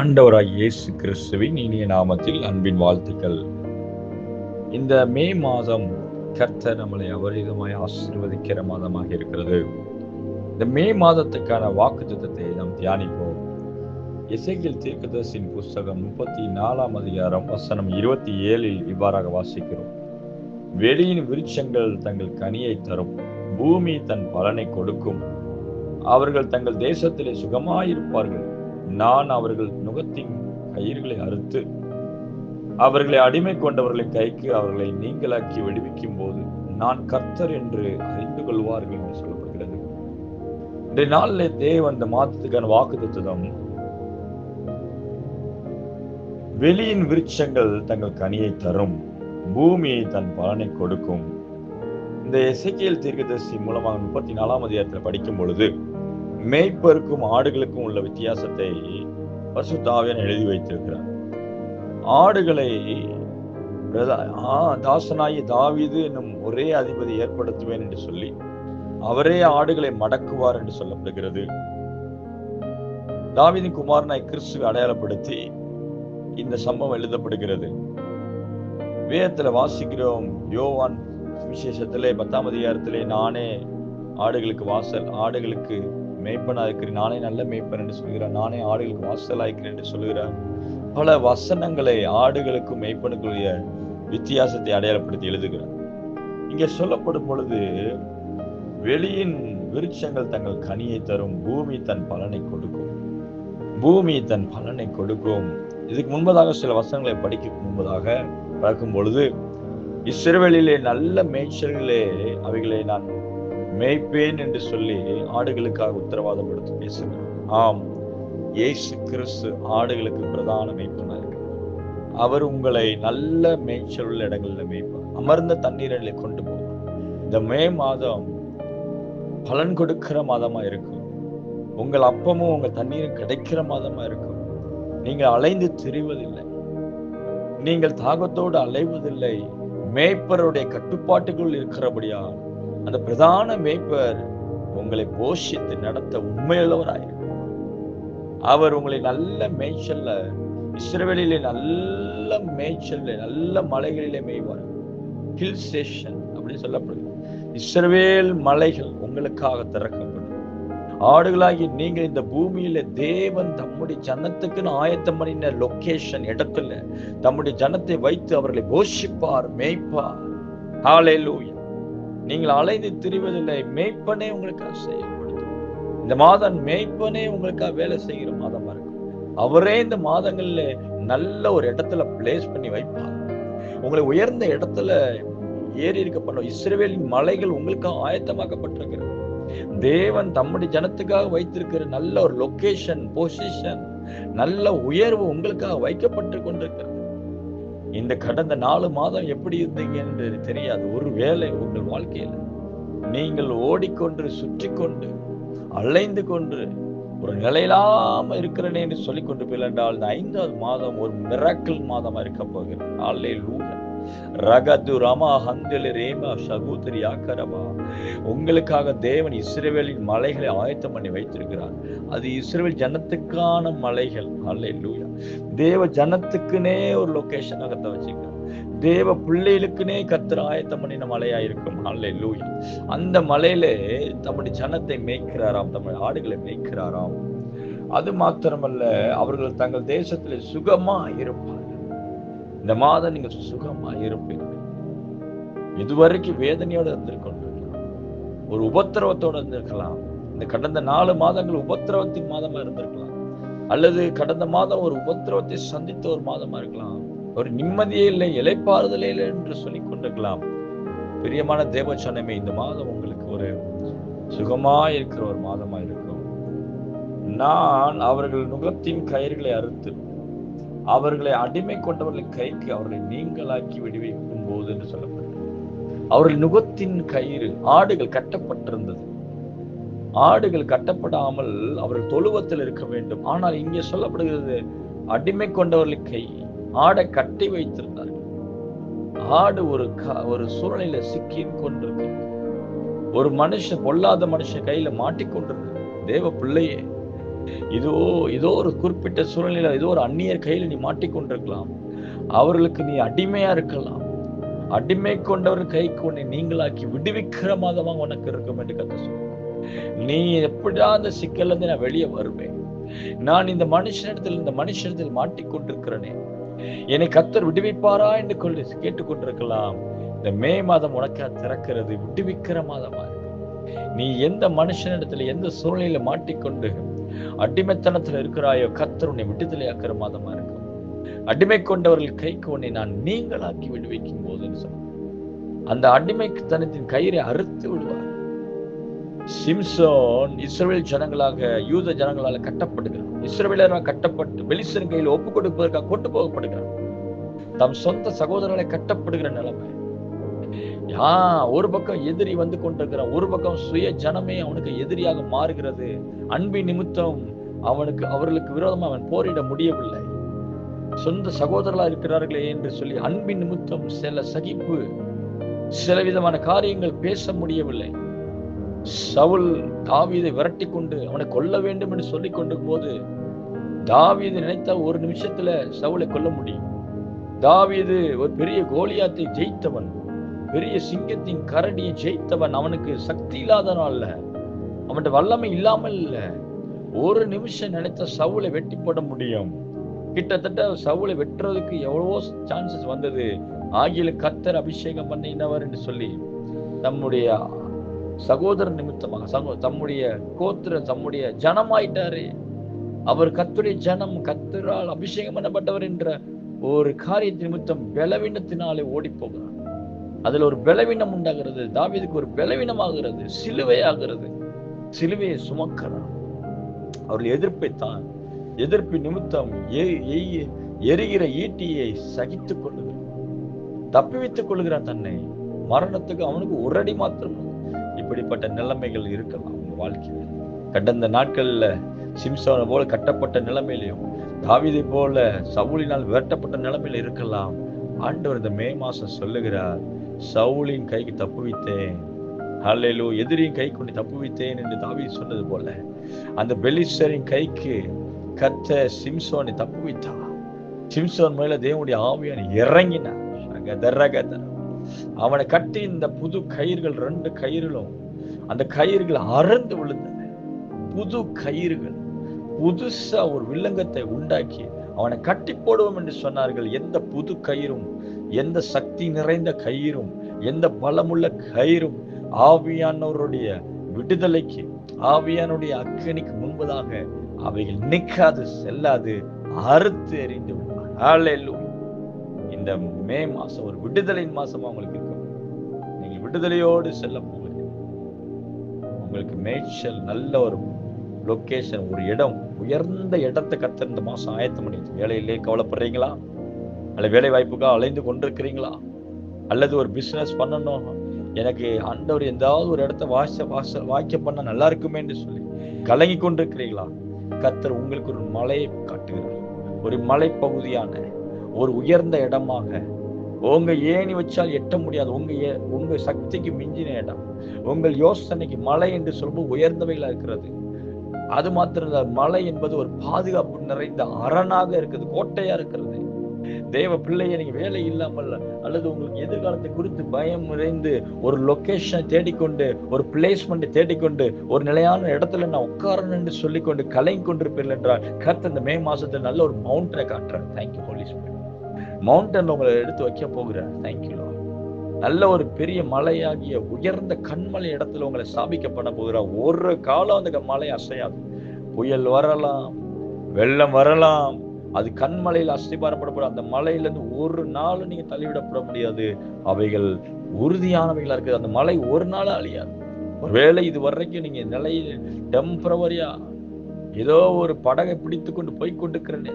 ஆண்டவராய் இயேசு கிறிஸ்துவின் இனிய நாமத்தில் அன்பின் வாழ்த்துக்கள். இந்த மே மாதம் கர்த்தர் நம்மளை அபரிதமாய் ஆசீர்வதிக்கிற மாதமாக இருக்கிறது. இந்த மே மாதத்துக்கான வாக்கு திட்டத்தை நாம் தியானிப்போம். இசைக்கில் தீர்க்கதர்சின் புஸ்தகம் முப்பத்தி நாலாம் அதிகாரம் வசனம் இருபத்தி ஏழில் இவ்வாறாக வாசிக்கிறோம். வெளியின் விருட்சங்கள் தங்கள் கனியை தரும் பூமி தன் பலனை கொடுக்கும். அவர்கள் தங்கள் தேசத்திலே சுகமாயிருப்பார்கள். நான் அவர்கள் நுகத்தின் கயிர்களை அறுத்து அவர்களை அடிமை கொண்டவர்களின் கைக்கு அவர்களை நீங்களாக்கி விடுவிக்கும் போது நான் கர்த்தர் என்று அறிந்து கொள்வார்கள் என்று சொல்லப்படுகிறது. இந்த நாளிலே தேவ அந்த மாதத்துக்கான வாக்கு தத்துவம் வெளியின் விருட்சங்கள் தங்கள் கனியை தரும் பூமியை தன் பலனை கொடுக்கும். இந்த எசைக்கியல் தீர்க்கதரிசி மூலமாக முப்பத்தி நாலாம் அதிகாரத்தில் படிக்கும் பொழுது மேய்ப்பருக்கும் ஆடுகளுக்கும் உள்ள வித்தியாசத்தை பசுத்தாவியன் எழுதி வைத்திருக்கிறார். ஆடுகளை தாசனாயி தாவிது என்னும் ஒரே அதிபதி ஏற்படுத்துவேன் என்று சொல்லி அவரே ஆடுகளை மடக்குவார் என்று சொல்லப்படுகிறது. தாவிதின் குமாரனாய் கிறிஸ்துவை அடையாளப்படுத்தி இந்த சம்பவம் எழுதப்படுகிறது. வேதத்துல வாசிக்கிறோம் யோவான் விசேஷத்திலே பத்தாம் அதிகாரத்திலே நானே ஆடுகளுக்கு வாசல் ஆடுகளுக்கு மேய்ப்பனா இருக்கிறேன் நானே நல்ல மேய்ப்பன் என்று சொல்கிறார் நானே ஆடுகளுக்கு வாசலா இருக்கிறேன் என்று சொல்கிறார் பல வசனங்களை ஆடுகளுக்கும் மேய்ப்பனுக்குரிய வித்தியாசத்தை அடையாளப்படுத்தி எழுதுகிறார். இங்க சொல்லப்படும் பொழுது வெளியின் விருட்சங்கள் தங்கள் கனியை தரும். பூமி தன் பலனை கொடுக்கும். பூமி தன் பலனை கொடுக்கும். இதுக்கு முன்பதாக சில வசனங்களை படிக்க முன்பதாக பார்க்கும் பொழுது இச்சிறுவெளியிலே நல்ல மேய்ச்சல்களே அவைகளை நான் மேய்ப்பேன் என்று சொல்லி ஆடுகளுக்காக உத்தரவாதம் எடுத்து பேசுகிறார். ஆம் இயேசு கிறிஸ்து ஆடுகளுக்கு பிரதான மேய்ப்பனா இருக்கிறார். அவர் உங்களை நல்ல மேய்ச்சல் உள்ள இடங்களில் மேய்ப்பார். அமர்ந்த தண்ணீரில் கொண்டு போவார். இந்த மே மாதம் பலன் கொடுக்கிற மாதமா இருக்கும். உங்கள் அப்பமும் உங்க தண்ணீரும் கிடைக்கிற மாதமா இருக்கும். நீங்கள் அலைந்து திரிவதில்லை. நீங்கள் தாகத்தோடு அலைவதில்லை. மேய்ப்பருடைய கட்டுப்பாட்டுக்குள் இருக்கிறபடியால் அந்த பிரதான மேய்ப்பர் உங்களை போஷித்து நடத்த உண்மையுள்ளவராயிருக்கிறார் அவர் உங்களை நல்ல மேய்ச்சல்ல இஸ்ரேலிலே நல்ல மேய்ச்சல்ல நல்ல மலைகளிலே மேய்வார். ஹில் ஸ்டேஷன் அப்படின்னு சொல்லப்படுது. இஸ்ரவேல் மலைகள் உங்களுக்காக திறக்கப்படும். ஆடுகளாகி நீங்கள் இந்த பூமியில தேவன் தம்முடைய ஜனத்துக்குன்னு ஆயத்தம் பண்ணின லொகேஷன் இடத்துல தம்முடைய ஜனத்தை வைத்து அவர்களை போஷிப்பார் மேய்ப்பார். ஹாலே லூயா நீங்கள் அலைந்து திரிவதில்லை மேய்ப்பனே உங்களுக்காக செயல்படுத்தும். இந்த மாதம் மேய்ப்பனே உங்களுக்காக வேலை செய்கிற மாதமா இருக்கும். அவரே இந்த மாதங்கள்ல நல்ல ஒரு இடத்துல பிளேஸ் பண்ணி வைப்பார். உங்களை உயர்ந்த இடத்துல ஏறி இருக்க பண்ண இஸ்ரேலின் மலைகள் உங்களுக்காக ஆயத்தமாக்கப்பட்டிருக்கிறது. தேவன் தம்முடைய ஜனத்துக்காக வைத்திருக்கிற நல்ல ஒரு லொகேஷன் பொசிஷன் நல்ல உயர்வு உங்களுக்காக வைக்கப்பட்டு கொண்டிருக்கிறது. இந்த கடந்த நாலு மாதம் எப்படி இருந்தீங்க என்று தெரியாது. ஒரு வேலை உங்கள் வாழ்க்கையில். நீங்கள் ஓடிக்கொண்டு சுற்றி கொண்டு அலைந்து கொண்டு ஒரு நிலையிலாம இருக்கிறனே என்று சொல்லிக் கொண்டு போயிலென்றால் இந்த ஐந்தாவது மாதம் ஒரு மிராக்கிள் மாதமா இருக்க போகிறது. ஆலே லூயா ரகது ரமா ஹந்தலி ரேமா சகோதரி ஆக்கரமா உங்களுக்காக தேவன் இஸ்ரேவேலின் மலைகளை ஆயத்தம் பண்ணி வைத்திருக்கிறார். அது இஸ்ரேவேல் ஜனத்துக்கான மலைகள். அல்ல லூயா தேவ ஜனத்துக்குனே ஒரு லொகேஷன் அகத்த வச்சுக்கிறார் தேவ பிள்ளைகளுக்குனே கத்திர ஆயத்தம் பண்ணின மலையா இருக்கும். அல்ல லூயா அந்த மலையில தம்முடைய ஜனத்தை மேய்க்கிறாராம் தம்முடைய ஆடுகளை மேய்க்கிறாராம். அது மாத்திரமல்ல அவர்கள் தங்கள் தேசத்துல சுகமா இருப்பார் இந்த மாதம் நீங்க சுகமா இருப்பீர்கள் இதுவரைக்கும் வேதனையோட இருந்திருக்கணும் ஒரு உபத்திரவத்தோட இருந்திருக்கலாம். இந்த கடந்த நாலு மாதங்கள் உபத்திரவத்தின் மாதமா இருந்திருக்கலாம். அல்லது கடந்த மாதம் ஒரு உபத்திரவத்தை சந்தித்த ஒரு மாதமா இருக்கலாம். ஒரு நிம்மதியே இல்லை இலைப்பாறுதலே இல்லை என்று சொல்லிக் கொண்டிருக்கலாம். பிரியமான தேவச்சனமே இந்த மாதம் உங்களுக்கு ஒரு சுகமா இருக்கிற ஒரு மாதமா இருக்கும். நான் அவர்கள் நுகத்தின் கயிறுகளை அறுத்து அவர்களை அடிமை கொண்டவர்களின் கைக்கு அவர்களை நீங்களாக்கி விடுவிக்கும் போது என்று சொல்லப்பட்டது. அவர்கள் நுகத்தின் கயிறு ஆடுகள் கட்டப்பட்டிருந்தது. ஆடுகள் கட்டப்படாமல் அவர்கள் தொழுவத்தில் இருக்க வேண்டும். ஆனால் இங்கே சொல்லப்படுகிறது அடிமை கொண்டவர்களின் கை ஆடை கட்டி வைத்திருந்தார்கள். ஆடு ஒரு ஒரு சூழ்நிலையில சிக்கி கொண்டிருக்கு ஒரு மனுஷன் பொல்லாத மனுஷன் கையில மாட்டிக்கொண்டிருக்கு தேவ பிள்ளையே. இதோ இதோ ஒரு குறிப்பிட்ட சூழ்நிலையில ஏதோ ஒரு அந்நியர் கையில் நீ மாட்டிக்கொண்டிருக்கலாம். அவர்களுக்கு நீ அடிமையா இருக்கலாம். அடிமை கொண்டவர் கை கொண்டு நீங்களாக்கி விடுவிக்கிற மாதமாக உனக்கு இருக்கும் என்று கத்த சொல்லுங்க நீ எப்படியா அந்த சிக்கல்ல இருந்து நான் வெளியே வருவேன். நான் இந்த மனுஷனிடத்தில் இந்த மனுஷனிடத்தில் மாட்டிக்கொண்டிருக்கிறேனே. என்னை கத்தர் விடுவிப்பாரா என்று கொண்டு கேட்டுக்கொண்டிருக்கலாம். இந்த மே மாதம் உனக்கா திறக்கிறது. விடுவிக்கிற மாதமா இருக்கு நீ எந்த மனுஷனிடத்துல எந்த சூழ்நிலையில மாட்டிக்கொண்டு அடிமைத்தனத்துல இருக்கிறாயோ கத்தர் உன்னை விடுதலை ஆக்கிற மாதமா இருக்கும் அடிமை கொண்டவர்கள் கைக்கு உன்னை நான் நீங்களாக்கி விடுவிக்கும் போதுன்னு சொன்ன அந்த அடிமைத்தனத்தின் கயிறை அறுத்து விடுவார். சிம்சோன் இஸ்ரேல் ஜனங்களாக யூத ஜனங்களால கட்டப்படுகிறான். இஸ்ரேலராக கட்டப்பட்டு பெலிசன் கையில் ஒப்பு கொடுப்பதற்காக கொண்டு போகப்படுகிறான். தம் சொந்த சகோதரர்களை கட்டப்படுகிற நிலைமை. யா ஒரு பக்கம் எதிரி வந்து கொண்டிருக்கிறான் ஒரு பக்கம் சுய ஜனமே அவனுக்கு எதிரியாக மாறுகிறது. அன்பின் நிமித்தம் அவனுக்கு அவர்களுக்கு விரோதமா அவன் போரிட முடியவில்லை. சொந்த சகோதரர்களா இருக்கிறார்களே என்று சொல்லி அன்பின் நிமித்தம் சில சகிப்பு சில விதமான காரியங்கள் பேச முடியவில்லை. சவுல் தாவீதை விரட்டி கொண்டு அவனை கொல்ல வேண்டும் என்று சொல்லிக் கொண்டிருக்கும் போது தாவீது நினைத்த ஒரு நிமிஷத்துல சவுலை கொல்ல முடியும். தாவீது ஒரு பெரிய கோலியாத்தை ஜெயித்தவன். பெரிய சிங்கத்தின் கரடியை ஜெயித்தவன் அவனுக்கு சக்தி இல்லாதனால அவன்கிட்ட வல்லமை இல்லாமல் இல்ல. ஒரு நிமிஷம் நினைத்த சவுளை வெட்டி போட முடியும். கிட்டத்தட்ட சவுளை வெட்டுறதுக்கு எவ்வளவோ சான்சஸ் வந்தது. ஆகியில கத்தர் அபிஷேகம் பண்ணினவர் என்று சொல்லி தம்முடைய சகோதர நிமித்தமாக சகோ தம்முடைய கோத்திர தம்முடைய ஜனமாயிட்டாரு. அவர் கத்துடைய ஜனம் கத்தரால் அபிஷேகம் பண்ணப்பட்டவர் என்ற ஒரு காரியத்தின் நிமித்தம் பலவீனத்தினாலே ஓடி போகிறார் அதுல ஒரு பலவீனம் உண்டாகிறது. தாவிதுக்கு ஒரு பலவீனமாகிறது. சிலுவை ஆகிறது சிலுவையை சுமக்கிறார் அவர்கள் எதிர்ப்பைத்தான் எதிர்ப்பு நிமித்தம் எ- எய்- எரிகிற ஈட்டியை சகித்துக் கொள்ளுகிறான் தப்பி வைத்துக் கொள்ளுகிறான் தன்னை. மரணத்துக்கு அவனுக்கு ஒரு அடி மாத்திரம் இப்படிப்பட்ட நிலைமைகள் இருக்கலாம் உங்க வாழ்க்கையில். கடந்த நாட்கள்ல சிம்சோனை போல கட்டப்பட்ட நிலைமையிலையும் தாவீதை போல சவுளினால் விரட்டப்பட்ட நிலைமையில இருக்கலாம். ஆண்டவர் இந்த மே மாசம் சொல்லுகிறார் சவுலின் கைக்கு தப்புவித்தேன். அல்லையிலோ எதிரியின் கைக்கு உன்னை தப்புவித்தேன் என்று தாவி சொன்னது போல அந்த பெலிஸ்டரின் கைக்கு கத்த சிம்சோனை தப்புவித்தார். சிம்சோன் மேல தேவனுடைய ஆவியான இறங்கினார். அவனை கட்டி இந்த புது கயிறுகள் ரெண்டு கயிறுகளும் அந்த கயிறுகள் அறந்து விழுந்தது புது கயிறுகள் புதுசா ஒரு வில்லங்கத்தை உண்டாக்கி அவனை கட்டி போடுவோம் என்று சொன்னார்கள். எந்த புது கயிறும் எந்த சக்தி நிறைந்த கயிறும் எந்த பலமுள்ள கயிறும் ஆவியானவருடைய விடுதலைக்கு ஆவியானுடைய அக்கனிக்கு முன்பதாக அவைகள் நிற்காது செல்லாது அறுத்து எறிந்து இந்த மே மாசம் ஒரு விடுதலையின் மாசமா உங்களுக்கு இருக்கும். நீங்கள் விடுதலையோடு செல்ல போகிறீர்கள் உங்களுக்கு மேய்ச்சல் நல்ல ஒரு லொக்கேஷன் ஒரு இடம் உயர்ந்த இடத்தை கத்த இந்த மாதம் ஆயத்தம் பண்ணிடுச்சு வேலையிலே கவலைப்படுறீங்களா? அல்ல வேலை வாய்ப்புக்காக அலைந்து கொண்டிருக்கிறீங்களா? அல்லது ஒரு பிஸ்னஸ் பண்ணணும்? எனக்கு ஆண்டவர் எந்தாவது ஒரு இடத்த வாச வாச வாக்கிய பண்ண நல்லா இருக்குமேன்று சொல்லி கலங்கி கொண்டிருக்கிறீங்களா? கத்தர் உங்களுக்கு ஒரு மலையை காட்டுகிறார். ஒரு மலைப்பகுதியான ஒரு உயர்ந்த இடமாக. உங்க ஏணி வச்சால் எட்ட முடியாது. உங்க ஏ- உங்க சக்திக்கு மிஞ்சின இடம். உங்கள் யோசனைக்கு மலை என்று சொல்லும்போது உயர்ந்தவைகளா இருக்கிறது. அது மாத்திரம் இல்ல, மலை என்பது ஒரு பாதுகாப்பு நிறைந்த அரணாக இருக்குது கோட்டையா இருக்கிறது. தேவ பிள்ளைய நீங்க வேலை இல்லாமல் அல்லது உங்களுக்கு எதிர்காலத்தை குறித்து பயம் நிறைந்து ஒரு லொக்கேஷனை தேடிக்கொண்டு ஒரு பிளேஸ்மெண்ட் தேடிக்கொண்டு ஒரு நிலையான இடத்துல நான் உட்காரணும் என்று சொல்லிக்கொண்டு கலங்கி கொண்டிருப்பீர்கள் என்றால் கர்த்தர் இந்த மே மாசத்துல நல்ல ஒரு மவுண்டனை காட்டுறேன் தேங்க்யூ ஹோலி மவுண்டன் உங்களை எடுத்து வைக்க போகிறார். தேங்க்யூ நல்ல ஒரு பெரிய மலையாகிய உயர்ந்த கண்மலை இடத்துல உங்களை ஸ்தாபிக்க பண்ண போகிறார் ஒரு காலம் அந்த மலை அசையாது. புயல் வரலாம் வெள்ளம் வரலாம் அது கண்மலையில் அஸ்திபாரப்படப்படும். அந்த மலையிலேருந்து ஒரு நாளும் நீங்கள் தள்ளிவிடப்பட முடியாது. அவைகள் உறுதியானவைகளாக இருக்குது. அந்த மலை ஒரு நாள் அழியாது. ஒருவேளை இது வரைக்கும் நீங்கள் நிலையில் டெம்பரவரியா ஏதோ ஒரு படகை பிடித்து கொண்டு போய் கொண்டிருக்கிறேன்னு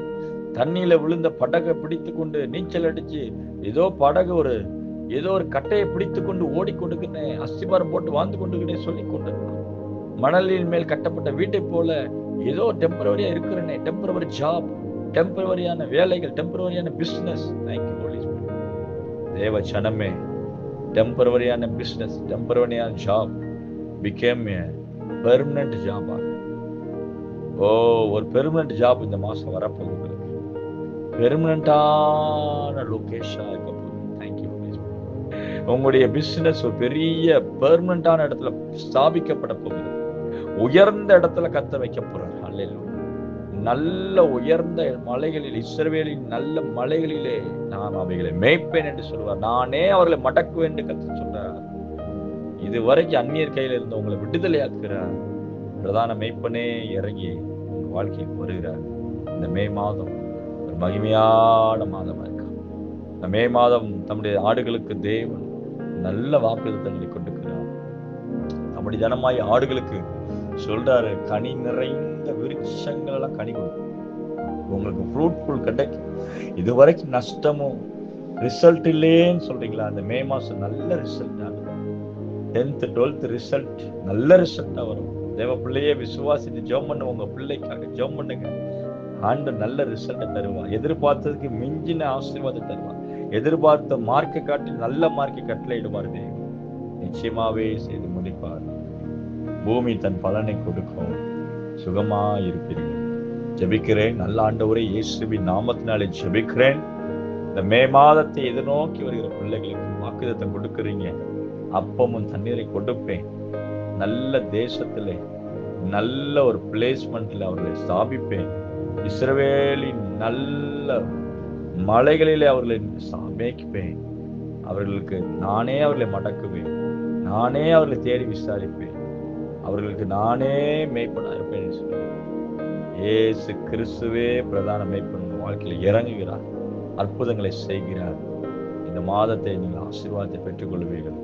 தண்ணியில விழுந்த படகை பிடித்து கொண்டு நீச்சல் அடிச்சு ஏதோ படகு ஒரு ஏதோ ஒரு கட்டையை பிடித்து கொண்டு ஓடிக்கொண்டிருக்கிறேன் அஸ்திபாரம் போட்டு வாழ்ந்து கொண்டிருக்கிறேன் சொல்லி கொண்டிருக்கிறான் மணலின் மேல் கட்டப்பட்ட வீட்டை போல ஏதோ டெம்பரவரியா இருக்கிறேனே டெம்பரவரி ஜாப் டெம்பரவரியான வேலைகள் டெம்பரவரியான பிசினஸ் தேங்க்யூ ஹோலி தேவ ஜனமே டெம்பரவரியான பிசினஸ் டெம்பரவரியான ஜாப் பிகேம் ஏ பெர்மனன்ட் ஜாபா ஓ ஒரு பெர்மனன்ட் ஜாப் இந்த மாசம் வரப்போகுது. உங்களுக்கு பெர்மனண்டான லொகேஷனா இருக்கும். உங்களுடைய பிசினஸ் ஒரு பெரிய பெர்மனண்டான இடத்துல ஸ்தாபிக்கப்பட போகுது. உயர்ந்த இடத்துல கத்த வைக்க போறார். அல்ல நல்ல உயர்ந்த மலைகளில் இஸ்ரவேலின் நல்ல மலைகளிலே நான் அவைகளை மேய்ப்பேன் என்று சொல்வார் நானே அவர்களை மடக்குவேன் என்று கத்து சொல்றார். இதுவரைக்கும் அந்நியர் கையில் இருந்து உங்களை விடுதலையாக்குறார் பிரதான மெய்ப்பனே இறங்கி உங்க வாழ்க்கையில் வருகிறார். இந்த மே மாதம் ஒரு மகிமையான மாதமா இருக்கும் இந்த மே மாதம் தம்முடைய ஆடுகளுக்கு தேவன் நல்ல வாக்குறுத்தங்களை கொண்டிருக்கிறார் நம்முடைய ஜனமாய் ஆடுகளுக்கு சொல்றாரு கனி நிறைந்த விருட்சங்கள் எல்லாம் கனி கொடுக்கும் உங்களுக்கு ஃப்ரூட்ஃபுல் கிடைக்கும். இது வரைக்கும் நஷ்டமும் ரிசல்ட் இல்லேன்னு சொல்றீங்களா? அந்த மே மாசம் நல்ல ரிசல்ட் ஆகும் டென்த் டுவெல்த் ரிசல்ட் நல்ல ரிசல்ட்டா வரும். தேவ பிள்ளையே விசுவாசித்து ஜோம் பண்ண உங்க பிள்ளைக்காக ஜோம் பண்ணுங்க. ஆண்டு நல்ல ரிசல்ட்டை தருவார். எதிர்பார்த்ததுக்கு மிஞ்சின ஆசீர்வாதம் தருவார். எதிர்பார்த்த மார்க்கை காட்டில் நல்ல மார்க்கை கட்டளையிடுவார் தேவன். நிச்சயமாவே செய்து முடிப்பார். பூமி தன் பலனை கொடுக்கும். சுகமா இருப்பீர்கள். ஜபிக்கிறேன். நல்ல ஆண்டவரை இயேசுவின் நாமத்தினாலே ஜபிக்கிறேன். இந்த மே மாதத்தை எதிர்நோக்கி வருகிற பிள்ளைகளுக்கு வாக்குதத்தை கொடுக்குறீங்க. அப்பமும் தண்ணீரை கொடுப்பேன். நல்ல தேசத்துல நல்ல ஒரு பிளேஸ்மெண்ட்ல அவர்களை ஸ்தாபிப்பேன். இஸ்ரவேலின் நல்ல மலைகளிலே அவர்களை மேய்ப்பேன் அவர்களுக்கு நானே அவர்களை மடக்குவேன். நானே அவர்களை தேடி விசாரிப்பேன். அவர்களுக்கு நானே மேய்ப்பனா இருப்பேன் சொல்லுவேன். ஏசு கிறிஸ்துவே பிரதான மேய்ப்பன் வாழ்க்கையில் இறங்குகிறார். அற்புதங்களை செய்கிறார். இந்த மாதத்தை நீங்கள் ஆசீர்வாதத்தை பெற்றுக்கொள்வீர்கள்.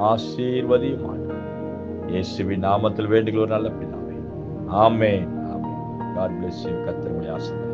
ஆசீர்வதியும் ஆண்டார் இயேசுவின் நாமத்தில் வேண்டுகிற ஒரு நல்ல பிதாவே. ஆமே ஆமென். காட் பிளஸ் யூ கத்தருடைய ஆசீர்வாதம்